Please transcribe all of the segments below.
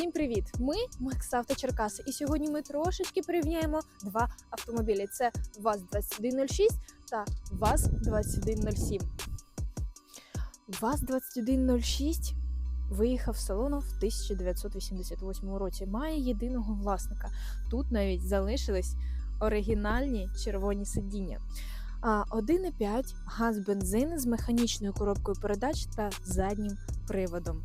Всім привіт! Ми Макс Авто Черкаси, і сьогодні ми трошечки порівняємо два автомобілі: це ВАЗ-2106 та ВАЗ-2107. ВАЗ-2106 виїхав з салону в 1988 році. Має єдиного власника. Тут навіть залишились оригінальні червоні сидіння. А 1,5 газ бензин з механічною коробкою передач та заднім приводом.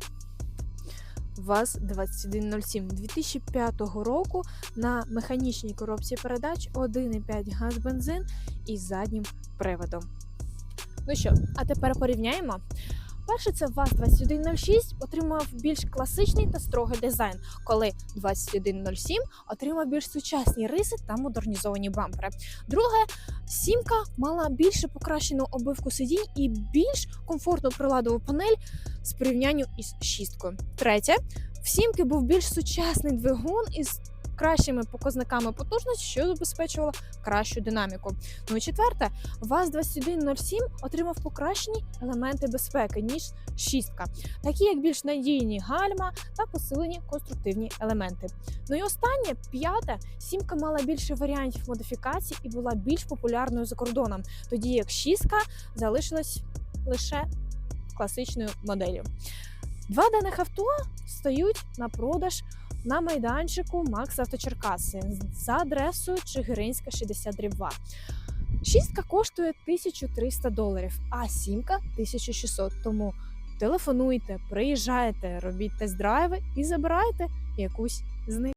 ВАЗ-2107 2005 року на механічній коробці передач 1,5 газ бензин із заднім приводом. Ну що, а тепер порівняємо. Перше, це ВАЗ-2106 отримав більш класичний та строгий дизайн, коли 2107 отримав більш сучасні риси та модернізовані бампери. Друге, сімка мала більше покращену обивку сидінь і більш комфортну приладову панель з порівнянню із шісткою. Третє, в сімки був більш сучасний двигун із кращими показниками потужності, що забезпечувало кращу динаміку. Ну і четверте, ВАЗ-2107 отримав покращені елементи безпеки, ніж шістка, такі як більш надійні гальма та посилені конструктивні елементи. Ну і останнє, п'яте, сімка мала більше варіантів модифікацій і була більш популярною за кордоном, тоді як шістка залишилась лише класичною моделлю. Два даних авто стають на продаж на майданчику Макс Авточеркаси за адресою Чигиринська 60 2. Шістка коштує 1300 доларів, а сімка 1600. Тому телефонуйте, приїжджайте, робіть тест-драйви і забирайте якусь з них.